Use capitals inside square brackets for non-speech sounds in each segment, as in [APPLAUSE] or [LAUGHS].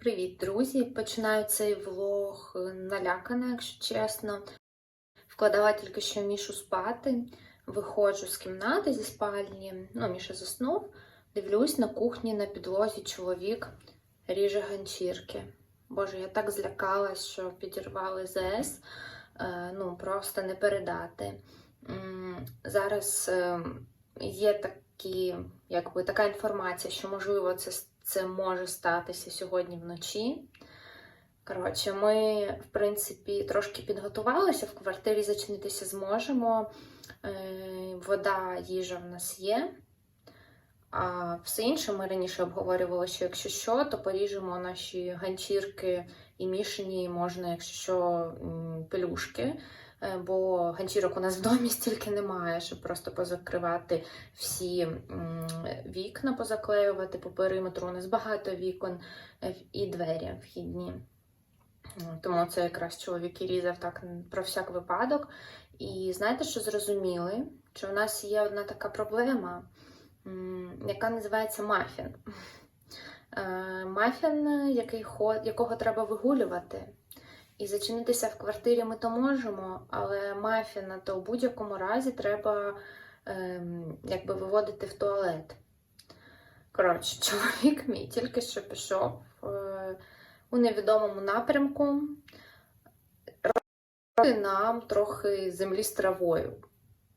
Привіт, друзі! Починаю цей влог налякана, якщо чесно. Вкладала тільки що Мішу спати, виходжу з кімнати зі спальні, ну, Міша заснув, дивлюсь на кухні на підлозі чоловік ріже ганчірки. Боже, я так злякалась, що підірвали ЗС, е, ну, просто не передати. Зараз е, є такі, якби, така інформація, що, можливо, це це може статися сьогодні вночі. Коротше, ми, в принципі, трошки підготувалися, в квартирі зачинитися зможемо. Е, Вода, їжа в нас є. А все інше ми раніше обговорювали, що якщо що, то поріжемо наші ганчірки і мішані можна, якщо що, пелюшки. Е, Бо ганчірок у нас в домі стільки немає, щоб просто позакривати всі вікна, позаклеювати по периметру. У нас багато вікон е, і двері вхідні. Тому це якраз чоловік і різав так про всяк випадок. І знаєте, що зрозуміли? Що в нас є одна така проблема, яка називається мафін. Е, Мафін, який якого треба вигулювати. І зачинитися в квартирі ми то можемо, але мафіна то в будь-якому разі треба ем, якби виводити в туалет. Коротше, [LAUGHS] чоловік мій тільки що пішов е, у невідомому напрямку робити нам трохи землі з травою.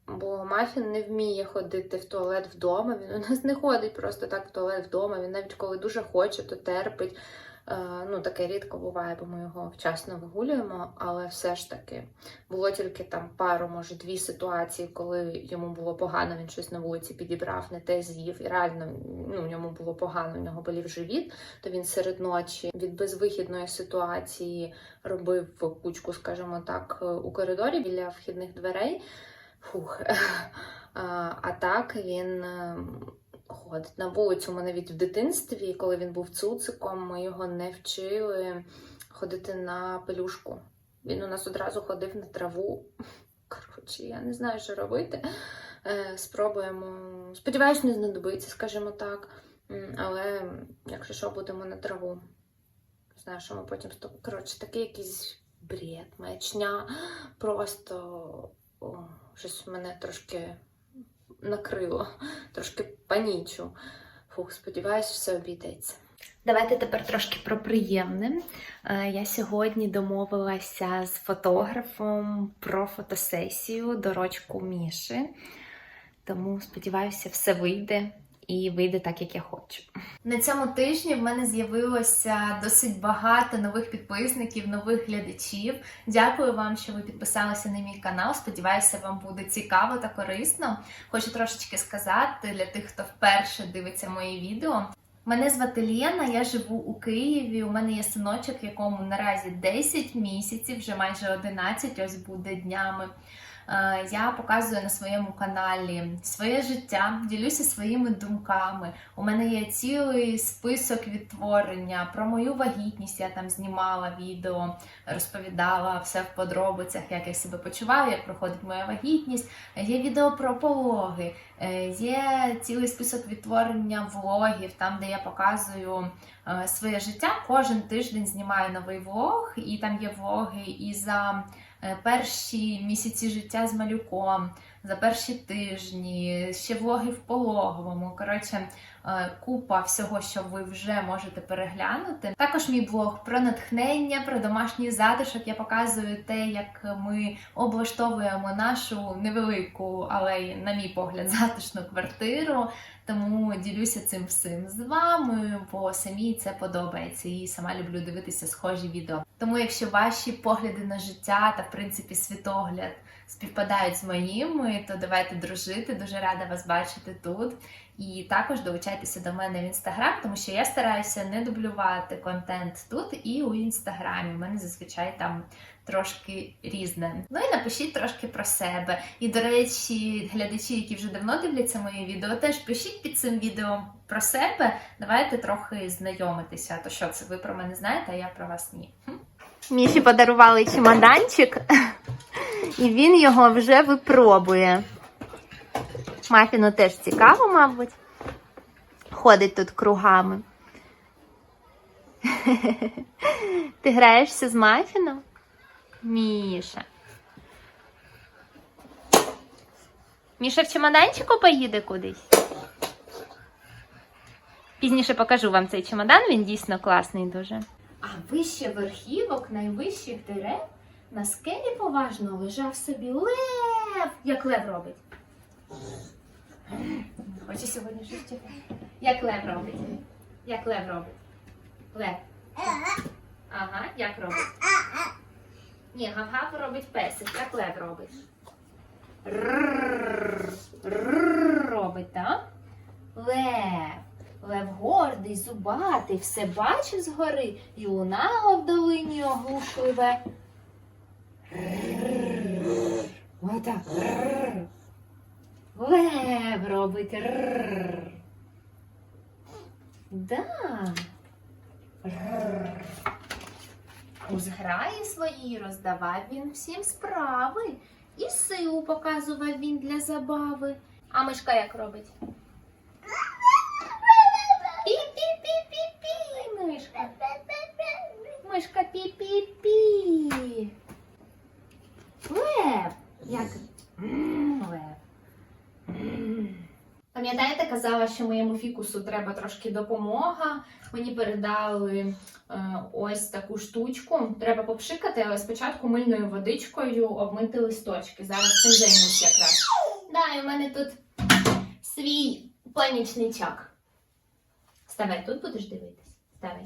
Бо Мафін не вміє ходити в туалет вдома. Він у нас не ходить просто так в туалет вдома. Він навіть коли дуже хоче, то терпить. Е, Ну, таке рідко буває, бо ми його вчасно вигулюємо, але все ж таки було тільки там пару, може, дві ситуації, коли йому було погано, він щось на вулиці підібрав, не те з'їв, і реально ну, йому було погано, у нього болів живіт, то він серед ночі від безвихідної ситуації робив кучку, скажімо так, у коридорі біля вхідних дверей. Фух. [LAUGHS] А, а так він ем, ходить на вулицю. Ми навіть в дитинстві, коли він був цуциком, ми його не вчили ходити на пелюшку. Він у нас одразу ходив на траву. [LAUGHS] Коротше, я не знаю, що робити. Е, Спробуємо. Сподіваюсь, не знадобиться, скажімо так. Але якщо що, будемо на траву. Знаю, що ми потім. Коротше, такий якийсь бред, маячня. Просто о, щось мене трошки накрило, трошки панічу. Фух, сподіваюсь, все обійдеться. Давайте тепер трошки про приємне. Е, Я сьогодні домовилася з фотографом про фотосесію дорочку Міші. Тому сподіваюся, все вийде і вийде так, як я хочу. На цьому тижні в мене з'явилося досить багато нових підписників, нових глядачів. Дякую вам, що ви підписалися на мій канал. Сподіваюся, вам буде цікаво та корисно. Хочу трошечки сказати для тих, хто вперше дивиться мої відео. Мене звати Лєна, я живу у Києві. У мене є синочок, якому наразі 10 місяців, вже майже 11, ось буде днями. Е, Я показую на своєму каналі своє життя, ділюся своїми думками. У мене є цілий список відтворення про мою вагітність. Я там знімала відео, розповідала все в подробицях, як я себе почуваю, як проходить моя вагітність. Є відео про пологи, е, є цілий список відтворення влогів, там де я показую е, своє життя. Кожен тиждень знімаю новий влог, і там є влоги і за перші місяці життя з малюком, за перші тижні, ще влоги в пологовому. Коротше, е, купа всього, що ви вже можете переглянути. Також мій блог про натхнення, про домашній затишок. Я показую те, як ми облаштовуємо нашу невелику, але на мій погляд, затишну квартиру. Тому ділюся цим всім з вами, бо самі це подобається і сама люблю дивитися схожі відео. Тому, якщо ваші погляди на життя та в принципі світогляд співпадають з моїми, то давайте дружити. Дуже рада вас бачити тут. І також долучайтеся до мене в інстаграм, тому що я стараюся не дублювати контент тут і у інстаграмі. У мене зазвичай там трошки різне. Ну і напишіть трошки про себе. І, до речі, глядачі, які вже давно дивляться мої відео, теж пишіть під цим відео про себе. Давайте трохи знайомитися. То що це ви про мене знаєте, а я про вас ні. Міші подарували чемоданчик, і він його вже випробує. Мафіну теж цікаво, мабуть. Ходить тут кругами. [LAUGHS] Ти граєшся з мафіном? Міша. Міша в чемоданчику поїде кудись. Пізніше покажу вам цей чемодан, він дійсно класний дуже. А вище верхівок найвищих дерев на скелі поважно лежав собі лев. Як лев робить? Хоче сьогодні щось. Як лев робить? Як лев робить? Лев. Ага, як робить? Ні, гав-гав робить песик. Як лев робить? Рррррр робить, так? Лев. Лев гордий, зубатий, все бачить згори і лунало в долині оглушливе. Отак. Лев робить. Да. У зграї своїй роздавав він всім справи, і силу показував він для забави. А мишка як робить? Пі-пі-пі-пі-пі, мишка. Мишка пі-пі-пі. Лев. Як? М, Лев. М. Пам'ятаєте, казала, що моєму фікусу треба трошки допомога. Мені передали е, ось таку штучку. Треба попшикати, але спочатку мильною водичкою обмити листочки. Зараз цим займусь якраз. Да, і в мене тут свій планічничок. Ставай, тут будеш дивитись. Ставай.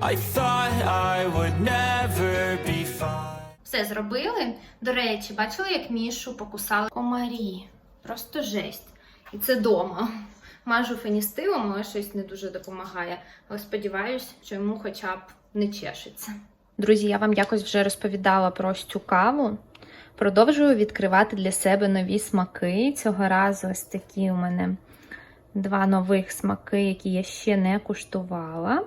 I thought I would never be fine. Все зробили. До речі, бачили, як Мішу покусали комарі. Просто жесть. І це дома. Мажу феністилом, але щось не дуже допомагає. Але сподіваюсь, що йому хоча б не чешеться. Друзі, я вам якось вже розповідала про ось цю каву. Продовжую відкривати для себе нові смаки. Цього разу ось такі у мене два нових смаки, які я ще не куштувала.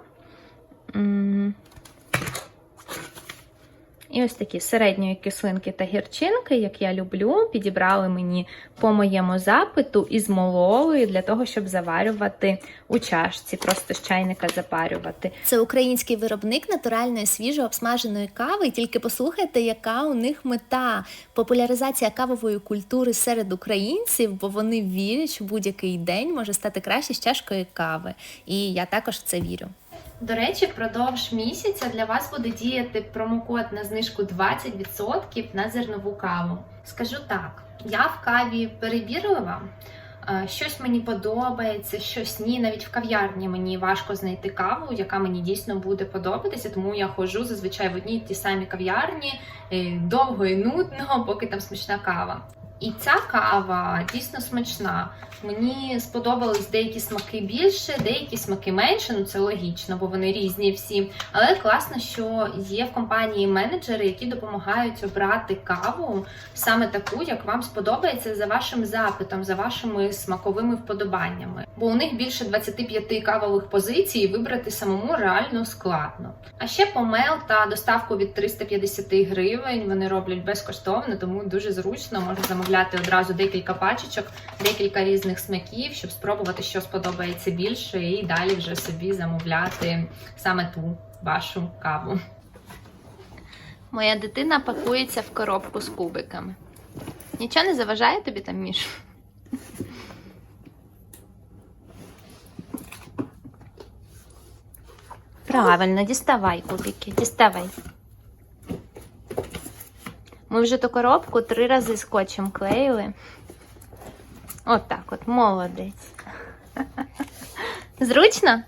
І ось такі середньої кислинки та гірчинки, як я люблю, підібрали мені по моєму запиту і змололи для того, щоб заварювати у чашці, просто з чайника запарювати. Це український виробник натуральної свіжо обсмаженої кави. Тільки послухайте, яка у них мета популяризація кавової культури серед українців, бо вони вірять, що будь-який день може стати краще з чашкою кави. І я також в це вірю. До речі, впродовж місяця для вас буде діяти промокод на знижку 20% на зернову каву. Скажу так, я в каві перевірила. е, Щось мені подобається, щось ні. Навіть в кав'ярні мені важко знайти каву, яка мені дійсно буде подобатися, тому я ходжу зазвичай в одні й ті самі кав'ярні е, довго і нудно, поки там смачна кава. І ця кава дійсно смачна. Мені сподобались деякі смаки більше, деякі смаки менше. Ну це логічно, бо вони різні всі. Але класно, що є в компанії менеджери, які допомагають обрати каву саме таку, як вам сподобається за вашим запитом, за вашими смаковими вподобаннями. Бо у них більше 25 кавових позицій, і вибрати самому реально складно. А ще помел та доставку від 350 гривень вони роблять безкоштовно, тому дуже зручно можна замовляти одразу декілька пачечок, декілька різних смаків, щоб спробувати, що сподобається більше, і далі вже собі замовляти саме ту вашу каву. Моя дитина пакується в коробку з кубиками. Нічого не заважає тобі там, Міш? Правильно, діставай кубики, діставай. Ми вже ту коробку три рази скотчем клеїли. От так от, молодець. Зручно?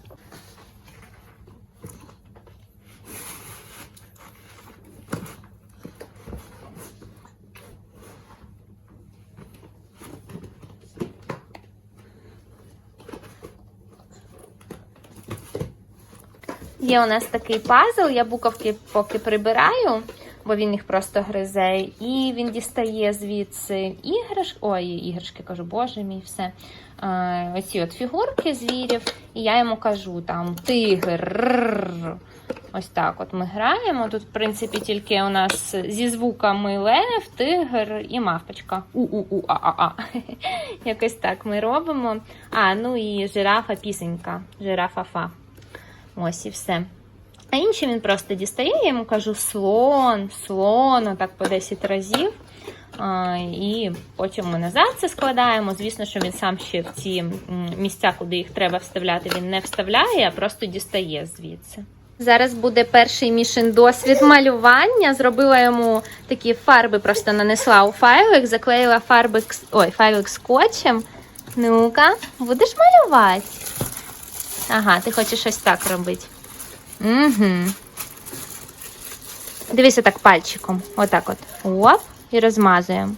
Є у нас такий пазл, я буковки поки прибираю, бо він їх просто гризе. І він дістає звідси іграшки. Ой, іграшки кажу, боже мій, все. Е, оці от фігурки звірів. І я йому кажу там тигр. Ось так от ми граємо. Тут, в принципі, тільки у нас зі звуками лев, тигр і мавпочка. У-у-у-а-а-а. [LAUGHS] Якось так ми робимо. А, ну і жирафа пісенька. Жирафа фа. Ось і все. А інші він просто дістає, я йому кажу слон, слон, отак по 10 разів. А, і потім ми назад це складаємо. Звісно, що він сам ще в ці місця, куди їх треба вставляти, він не вставляє, а просто дістає звідси. Зараз буде перший мішин досвід малювання. Зробила йому такі фарби, просто нанесла у файлик, заклеїла фарби, ой, файлик скотчем. Ну-ка, будеш малювати? Ага, ти хочеш ось так робити. Угу. Дивися так пальчиком. Отак от. Оп, і розмазуємо.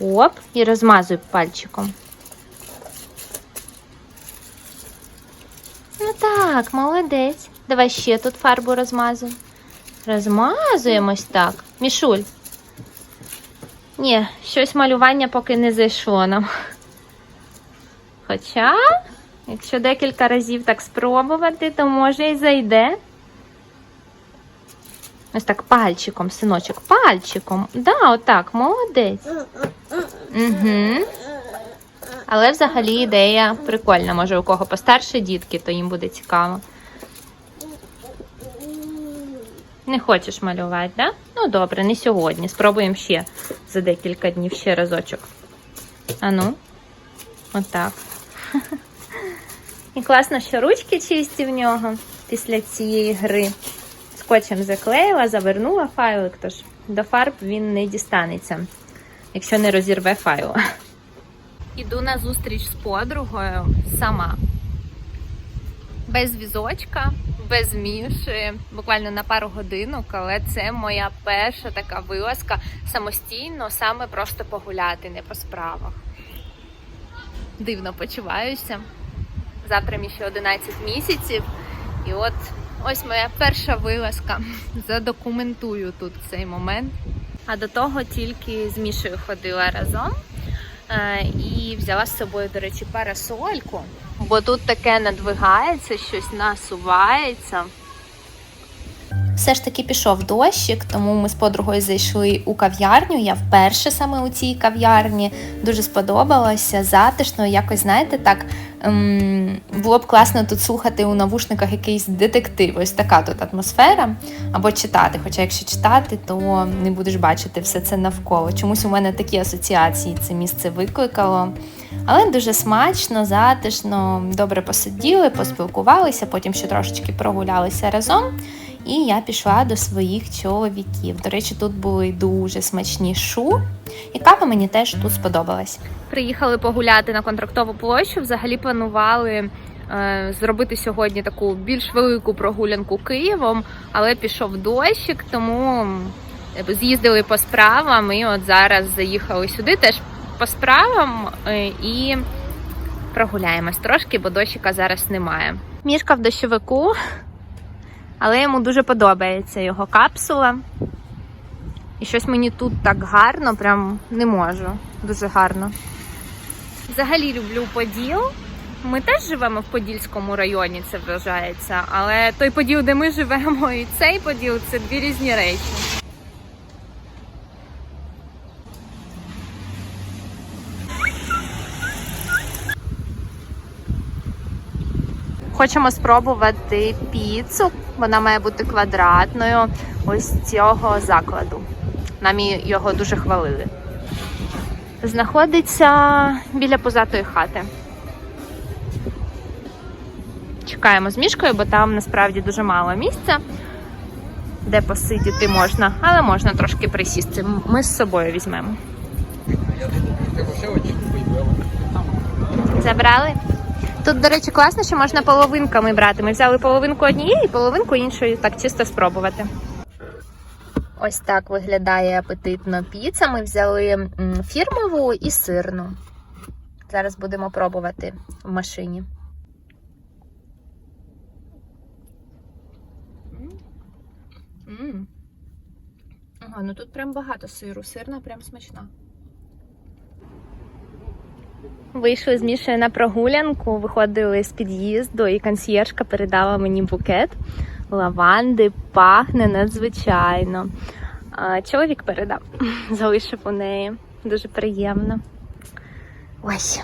Оп, і розмазуй пальчиком. Ну так, молодець. Давай ще тут фарбу розмазуємо. Розмазуємо ось так. Мішуль. Ні, щось малювання поки не зайшло нам. Хоча, якщо декілька разів так спробувати, то може і зайде. Ось так пальчиком, синочок, пальчиком. Да, отак, молодець. Угу. Але взагалі ідея прикольна. Може, у кого постарше дітки, то їм буде цікаво. Не хочеш малювати, да? Ну добре, не сьогодні. Спробуємо ще за декілька днів ще разочок. Ану, отак. [LAUGHS] І класно, що ручки чисті в нього після цієї гри. Скотчем заклеїла, завернула файлик, тож до фарб він не дістанеться, якщо не розірве файл. Іду на зустріч з подругою сама. Без візочка, без міші, буквально на пару годинок, але це моя перша така вилазка самостійно, саме просто погуляти, не по справах. Дивно почуваюся. Завтра мені ще 11 місяців. І от ось моя перша вилазка. Задокументую тут цей момент. А до того тільки з Мішею ходила разом. Е, І взяла з собою, до речі, парасольку. Бо тут таке надвигається, щось насувається. Все ж таки пішов дощик, тому ми з подругою зайшли у кав'ярню. Я вперше саме у цій кав'ярні дуже сподобалося, затишно, якось знаєте, так ем, було б класно тут слухати у навушниках якийсь детектив. Ось така тут атмосфера. Або читати. Хоча, якщо читати, то не будеш бачити все це навколо. Чомусь у мене такі асоціації це місце викликало. Але дуже смачно, затишно, добре посиділи, поспілкувалися, потім ще трошечки прогулялися разом. І я пішла до своїх чоловіків. До речі, тут були дуже смачні шу, і кава мені теж тут сподобалась. Приїхали погуляти на контрактову площу. Взагалі планували е, зробити сьогодні таку більш велику прогулянку Києвом, але пішов дощик, тому з'їздили по справам і от зараз заїхали сюди теж по справам е, і прогуляємось трошки, бо дощика зараз немає. Мішка в дощовику, але йому дуже подобається його капсула. І щось мені тут так гарно, прям не можу. Дуже гарно. Взагалі люблю Поділ. Ми теж живемо в Подільському районі, це вважається. Але той Поділ, де ми живемо, і цей Поділ це дві різні речі. Хочемо спробувати піцу. Вона має бути квадратною ось цього закладу. Нам його дуже хвалили. Знаходиться біля позатої хати. Чекаємо з мішкою, бо там насправді дуже мало місця, де посидіти можна, але можна трошки присісти. Ми з собою візьмемо. Забрали? Тут, до речі, класно, що можна половинками брати. Ми взяли половинку однієї, і половинку іншої, так чисто спробувати. Ось так виглядає апетитно піца. Ми взяли фірмову і сирну. Зараз будемо пробувати в машині. Ага, ну тут прям багато сиру. Сирна прям смачна. Вийшли з Мішею на прогулянку, виходили з під'їзду, і консьєржка передала мені букет лаванди, пахне надзвичайно. Чоловік передав, [LAUGHS] залишив у неї. Дуже приємно. Ось.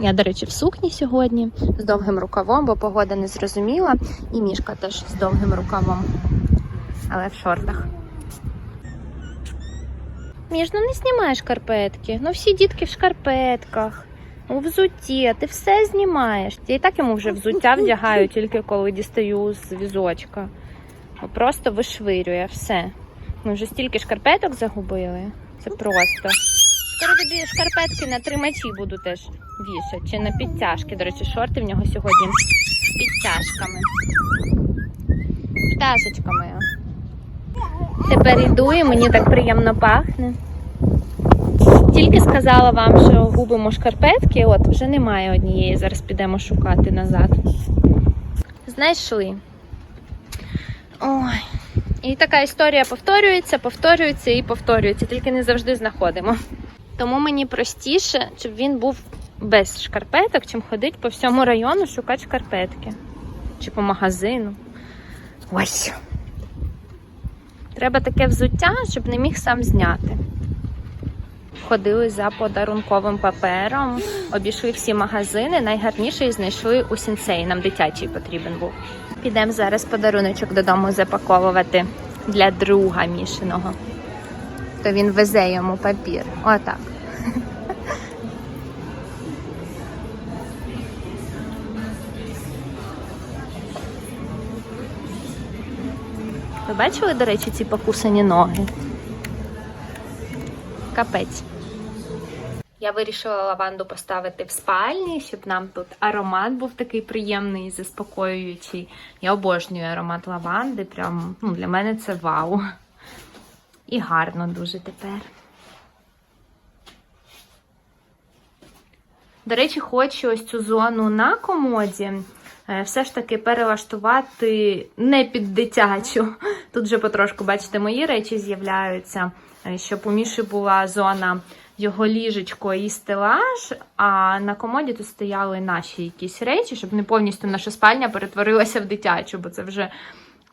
Я, до речі, в сукні сьогодні з довгим рукавом, бо погода не зрозуміла. І мішка теж з довгим рукавом, але в шортах. Між, ну не знімай шкарпетки. Ну всі дітки в шкарпетках. У взутті, ти все знімаєш. Я і так йому вже взуття вдягаю, тільки коли дістаю з візочка. Просто вишвирює все. Ми вже стільки шкарпеток загубили. Це просто. Скоро тобі шкарпетки на тримачі буду теж вішати. Чи на підтяжки. До речі, шорти в нього сьогодні з підтяжками. Пташечка моя. Тепер йду і мені так приємно пахне. Тільки сказала вам, що губимо шкарпетки, от вже немає однієї. Зараз підемо шукати назад. Знайшли. Ой. І така історія повторюється, повторюється і повторюється, тільки не завжди знаходимо. Тому мені простіше, щоб він був без шкарпеток, чим ходить по всьому району шукати шкарпетки. Чи по магазину. Ось. Треба таке взуття, щоб не міг сам зняти. Ходили за подарунковим папером, обійшли всі магазини. Найгарніший знайшли у сінцеї. Нам дитячий потрібен був. Підемо зараз подаруночок додому запаковувати для друга мішаного. То він везе йому папір. Отак. Ви бачили, до речі, ці покусані ноги? Капець. Я вирішила лаванду поставити в спальні, щоб нам тут аромат був такий приємний заспокоюючий. Я обожнюю аромат лаванди. Прям ну, для мене це вау. І гарно дуже тепер. До речі, хочу ось цю зону на комоді е, все ж таки перелаштувати не під дитячу. Тут вже потрошку, бачите, мої речі з'являються, е, щоб у Міші була зона його ліжечко і стелаж, а на комоді тут стояли наші якісь речі, щоб не повністю наша спальня перетворилася в дитячу, бо це вже,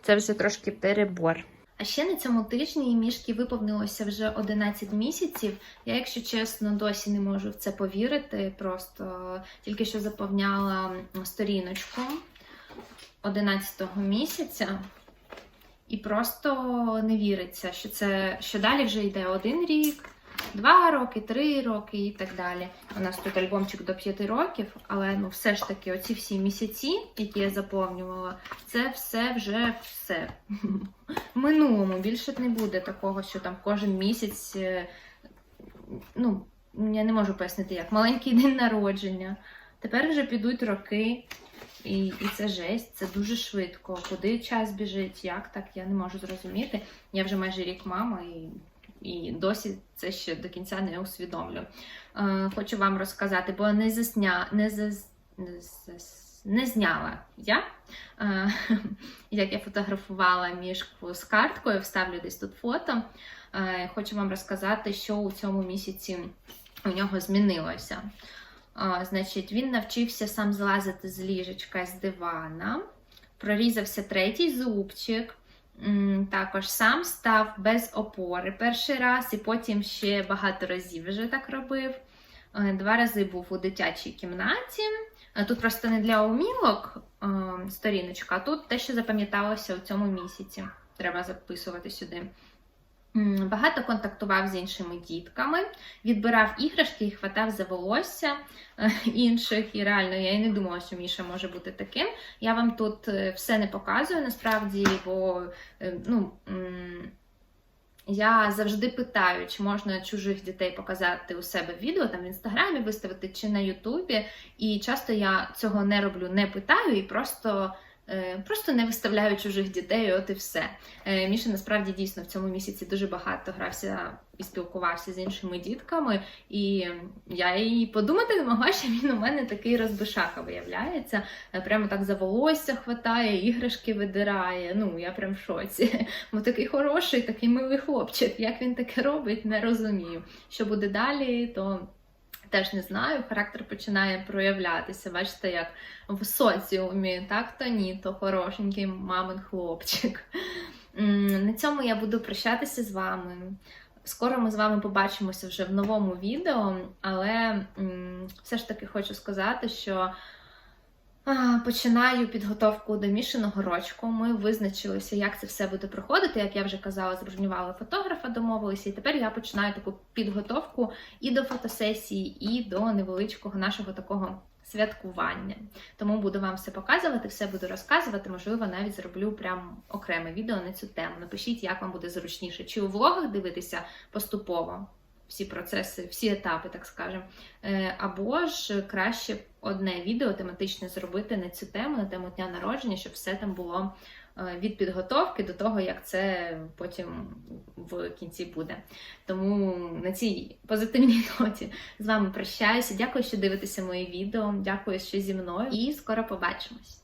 це вже трошки перебор. А ще на цьому тижні мішки виповнилося вже 11 місяців. Я, якщо чесно, досі не можу в це повірити. Просто тільки що заповняла сторіночку 11 місяця. І просто не віриться, що це що далі вже йде один рік, два роки, три роки і так далі. У нас тут альбомчик до п'яти років, але ну все ж таки, оці всі місяці, які я заповнювала, це все вже все минулому. Більше не буде такого, що там кожен місяць. е, Ну, я не можу пояснити, як маленький день народження. Тепер вже підуть роки. І, і це жесть, це дуже швидко. Куди час біжить, як так, я не можу зрозуміти. Я вже майже рік мама і, і досі це ще до кінця не усвідомлю. Е, хочу вам розказати, бо не засня, не зас, не, зас, не зняла я, е, [LAUGHS] як я фотографувала мішку з карткою, вставлю десь тут фото. Е, хочу вам розказати, що у цьому місяці у нього змінилося. А, значить, він навчився сам злазити з ліжечка з дивана, прорізався третій зубчик. Також сам став без опори перший раз, і потім ще багато разів вже так робив. Е, Два рази був у дитячій кімнаті. Е, Тут просто не для умілок е, сторіночка, а тут те, що запам'яталося у цьому місяці. Треба записувати сюди. Багато контактував з іншими дітками, відбирав іграшки і хватав за волосся е, інших. І реально я і не думала, що Міша може бути таким. Я вам тут е, все не показую насправді, бо е, ну. Я завжди питаю, чи можна чужих дітей показати у себе в відео, там в інстаграмі виставити чи на Ютубі. І часто я цього не роблю, не питаю і просто просто не виставляю чужих дітей, от і все. Е, Міша насправді дійсно в цьому місяці дуже багато грався і спілкувався з іншими дітками, і я і подумати не могла, що він у мене такий розбишака виявляється. Е, Прямо так за волосся хватає, іграшки видирає. Ну, я прям в шоці. Бо такий хороший, такий милий хлопчик. Як він таке робить, не розумію. Що буде далі, то теж не знаю. Характер починає проявлятися. Бачите, як в соціумі, так то ні, то хорошенький мамин хлопчик. На цьому я буду прощатися з вами. Скоро ми з вами побачимося вже в новому відео, але все ж таки хочу сказати, що Починаю підготовку до мішаного рочку. Ми визначилися, як це все буде проходити. Як я вже казала, забронювали фотографа, домовилися, і тепер я починаю таку підготовку і до фотосесії, і до невеличкого нашого такого святкування. Тому буду вам все показувати, все буду розказувати. Можливо, навіть зроблю прям окреме відео на цю тему. Напишіть, як вам буде зручніше, чи у влогах дивитися поступово. Всі процеси, всі етапи, так скажемо. Е, Або ж краще одне відео тематичне зробити на цю тему, на тему дня народження, щоб все там було е, від підготовки до того, як це потім в кінці буде. Тому на цій позитивній [LAUGHS] ноті з вами прощаюся. Дякую, що дивитеся мої відео. Дякую, що зі мною, і скоро побачимось.